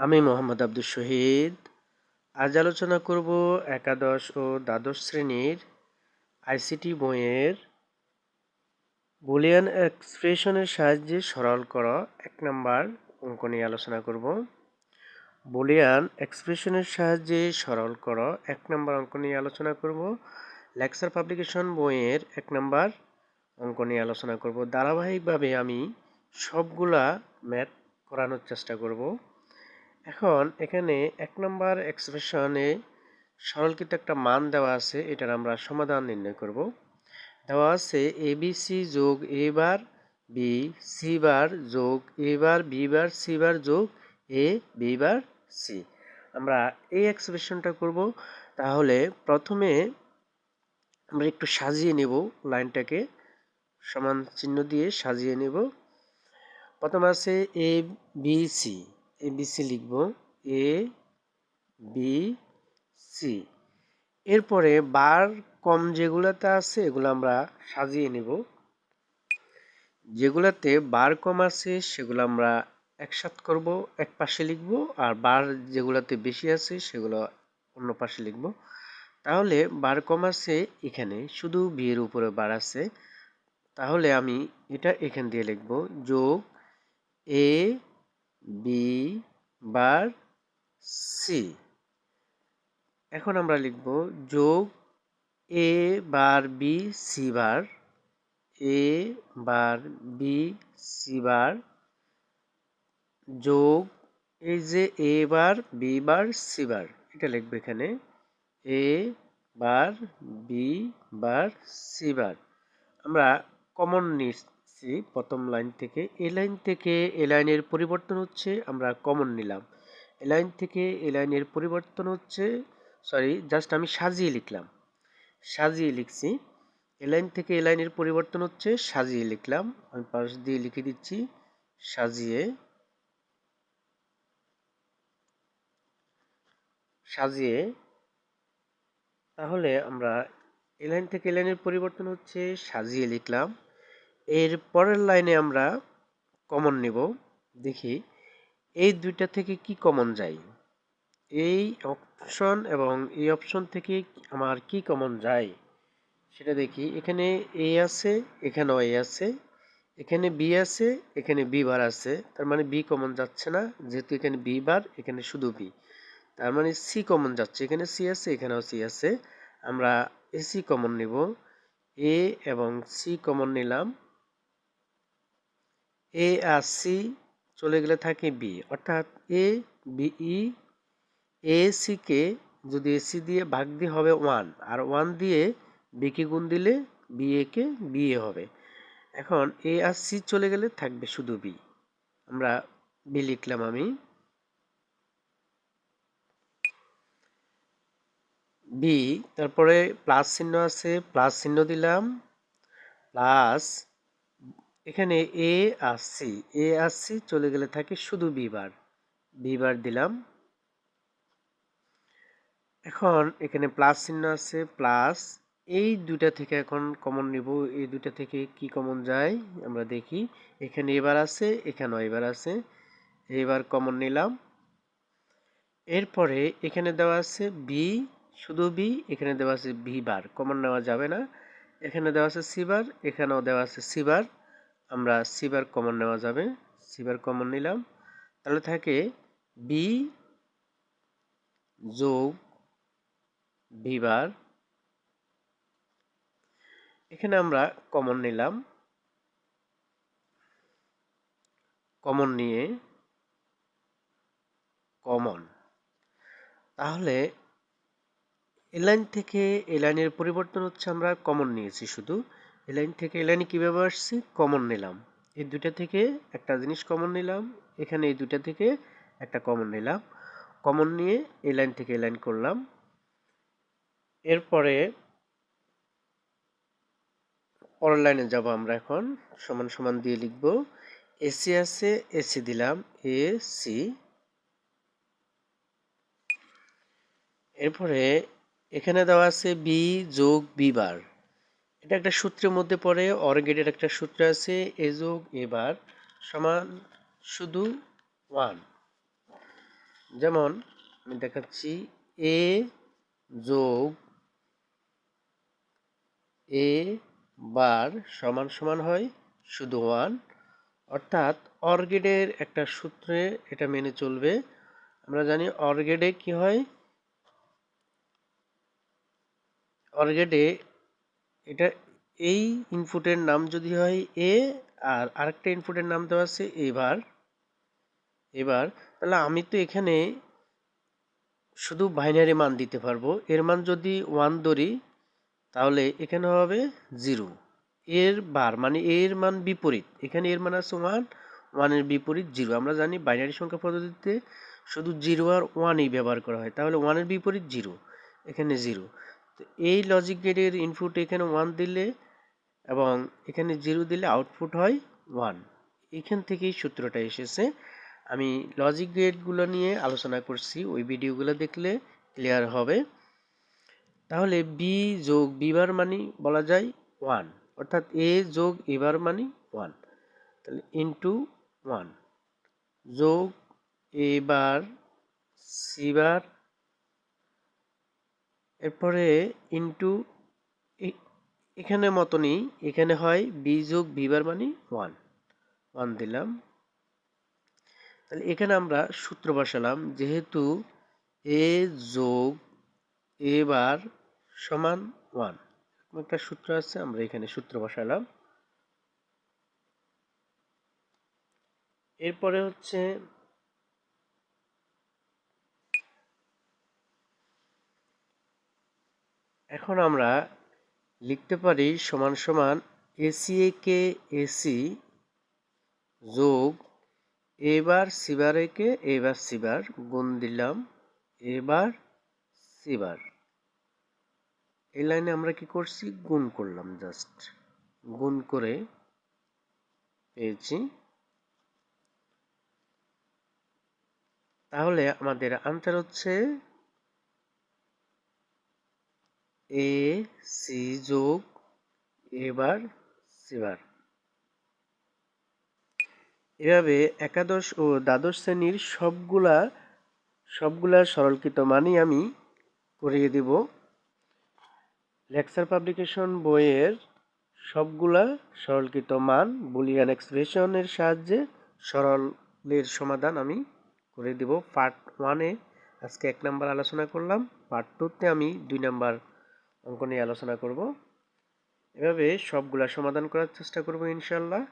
আমি মোহাম্মদ আব্দুল শহীদ। আজ আলোচনা করব একাদশ ও দ্বাদশ শ্রেণির আইসিটি বইয়ের বুলিয়ান এক্সপ্রেশনের সাহায্যে সরল করা এক নাম্বার অঙ্ক নিয়ে আলোচনা করব। বুলিয়ান এক্সপ্রেশনের সাহায্যে সরল করা এক নাম্বার অঙ্ক নিয়ে আলোচনা করব। লেকচার পাবলিকেশন বইয়ের এক নাম্বার অঙ্ক নিয়ে আলোচনা করব। ধারাবাহিকভাবে আমি সবগুলা ম্যাথ করানোর চেষ্টা করব। এখন এখানে এক নম্বর এক্সপ্রেশনে সরলকৃত একটা মান দেওয়া আছে, এটার আমরা সমাধান নির্ণয় করব। দেওয়া আছে এ বি সি যোগ A bar B, C bar যোগ A bar B bar, C bar যোগ এ, বি বার সি। আমরা এই এক্সপ্রেশনটা করব, তাহলে প্রথমে আমরা একটু সাজিয়ে নেব লাইনটাকে, সমান চিহ্ন দিয়ে সাজিয়ে নেব। প্রথম আছে A B C. A B C লিখব এ বি সি এরপরে বার কম যেগুলাতে আছে, এগুলো আমরা সাজিয়ে নেব। যেগুলাতে বার কম আছে, সেগুলো আমরা একসাথ করব, এক পাশে লিখব, আর বার যেগুলাতে বেশি আছে, সেগুলো অন্য পাশে লিখব। তাহলে বার কম আছে এখানে, শুধু বিয়ের উপরে বার আছে। তাহলে আমি এটা এখান দিয়ে লিখব, যোগ এ বি বার সি এখন আমরা লিখব যোগ A bar B C bar A bar B C bar যোগ এই যে এ বার বি বার সি বার এটা লিখবে এখানে। এ বার বি বার সি বার আমরা কমন নিচ্ছি প্রথম লাইন থেকে। এ লাইন থেকে এ লাইনের পরিবর্তন হচ্ছে, আমরা কমন নিলাম। এ লাইন থেকে এ লাইনের পরিবর্তন হচ্ছে সরি জাস্ট আমি সাজিয়ে লিখলাম। সাজিয়ে লিখছি। এ লাইন থেকে এ লাইনের পরিবর্তন হচ্ছে, সাজিয়ে লিখলাম। আমি পাশ দিয়ে লিখে দিচ্ছি, সাজিয়ে। সাজিয়ে। তাহলে আমরা এ লাইন থেকে এ লাইনের পরিবর্তন হচ্ছে, সাজিয়ে লিখলাম। এর পরের লাইনে আমরা কমন নেব। দেখি, এই দুইটা থেকে কি কমন যায়? এই অপশন এবং এই অপশন থেকে আমার কি কমন যায়? সেটা দেখি। এখানে এ আছে, এখানেও এ আছে, এখানে বি আছে, এখানে বি বার আছে। তার মানে বি কমন যাচ্ছে না, যেহেতু এখানে বি বার, এখানে শুধু বি তার মানে সি কমন যাচ্ছে। এখানে সি আছে, এখানেও সি আছে। আমরা এসি কমন নিব। এ এবং সি কমন নিলাম। এ আর সি চলে গেলে থাকে বি অর্থাৎ এ বিই এ সিকে যদি এসি দিয়ে ভাগ দিয়ে হবে ওয়ান আর ওয়ান দিয়ে বিকে গুণ দিলে বি একে বিএ হবে। এখন এ আর সি চলে গেলে থাকবে শুধু বি আমরা বি লিখলাম আমি। বি তারপরে প্লাস চিহ্ন আছে প্লাস চিহ্ন দিলাম প্লাস এখানে এ আর সি এ আর সি চলে গেলে থাকে শুধু বি বার। বি বার দিলাম। এখন এখানে প্লাস চিহ্ন আছে, প্লাস এই দুইটা থেকে এখন কমন নিব। এই দুইটা থেকে কি কমন যায়? আমরা দেখি। এখানে এবার আছে, এখানেও এবার আছে। এবার কমন নিলাম। এরপরে এখানে দেওয়া আছে বি শুধু বি এখানে দেওয়া আছে বি বার। কমন নেওয়া যাবে না। এখানে দেওয়া আছে সি বার, এখানেও দেওয়া আছে সি বার। আমরা সি বার কমন নেওয়া যাবে। সি বার কমন নিলাম। তাহলে থাকে বি যোগ বি বার। এখানে আমরা কমন নিলাম। কমন নিয়ে কমন। তাহলে এলাইন থেকে এলাইনের পরিবর্তন হচ্ছে আমরা কমন নিয়েছি শুধু। এলাইন থেকে এলাইনে কীভাবে আসছি? কমন নিলাম। এই দুটা থেকে একটা জিনিস কমন নিলাম। এখানে এই দুটা থেকে একটা কমন নিলাম। কমন নিয়ে এই লাইন থেকে এই লাইন করলাম। এরপরে পরের লাইনে যাব আমরা এখন। সমান সমান দিয়ে লিখব। এসি আছে এসি দিলাম। এ সি এরপরে এখানে দেওয়া আছে বি যোগ বি বার। এটা একটা সূত্রের মধ্যে পড়ে অরগেটের একটা সূত্র আছে, এ যোগ এ বার সমান শুধু ওয়ান। যেমন আমি দেখাচ্ছি, এ যোগ এ বার সমান সমান হয় শুধু ওয়ান। অর্থাৎ অর্গেডের একটা সূত্রে এটা মেনে চলবে। আমরা জানি অর্গেডে কি হয়? অর্গেডে এটা এই ইনপুটের নাম যদি হয় এ আর আরেকটা ইনপুটের নাম দেওয়া আছে এবার এবার তাহলে আমি তো এখানে শুধু বাইনারি মান দিতে পারব। এর মান যদি ওয়ান ধরি, তাহলে এখানে হবে জিরো এর বার মানে এর মান বিপরীত। এখানে এর মান আছে ওয়ান ওয়ানের বিপরীত জিরো আমরা জানি বাইনারি সংখ্যা পদ্ধতিতে শুধু জিরো আর ওয়ানই ব্যবহার করা হয়। তাহলে ওয়ানের বিপরীত জিরো এখানে জিরো তো এই লজিক গেটের ইনপুট এখানে ওয়ান দিলে এবং এখানে জিরো দিলে আউটপুট হয় ওয়ান এখান থেকেই সূত্রটা এসেছে। আমি লজিক গেটগুলো নিয়ে আলোচনা করছি, ওই ভিডিওগুলো দেখলে ক্লিয়ার হবে। তাহলে বি যোগ বিবার মানি বলা যায় ওয়ান অর্থাৎ এ যোগ এবার মানি ওয়ান তাহলে ইন্টু ওয়ান যোগ এবার সিবার এরপরে ইন্টু এখানে মতনই, এখানে হয় বি যোগ বিবার মানি ওয়ান ওয়ান দিলাম। তাহলে এখানে আমরা সূত্র বসালাম, যেহেতু এ যোগ এ বার সমান ওয়ান একটা সূত্র আছে, আমরা এখানে সূত্র বসালাম। এরপরে হচ্ছে এখন আমরা লিখতে পারি সমান সমান এসি এ কে এসি যোগ এবার সিবার একে এবার সিবার গুণ দিলাম এবার সিবার এই লাইনে আমরা কি করছি? গুণ করলাম জাস্ট গুণ করে পেয়েছি। তাহলে আমাদের আনসার হচ্ছে এ, সি যোগ, এবার সিবার। এভাবে একাদশ ও দ্বাদশ শ্রেণির সবগুলা সবগুলা সরলকৃত মানই আমি করিয়ে দেব। লেকচার পাবলিকেশন বইয়ের সবগুলা সরলকৃত মান বুলিয়ান এক্সপ্রেশনের সাহায্যে সরলের সমাধান আমি করে দেব। পার্ট ওয়ানে আজকে এক নাম্বার আলোচনা করলাম। পার্ট টুতে আমি দুই নাম্বার অঙ্ক নিয়ে আলোচনা করব। এভাবে সবগুলা সমাধান করার চেষ্টা করব ইনশাল্লাহ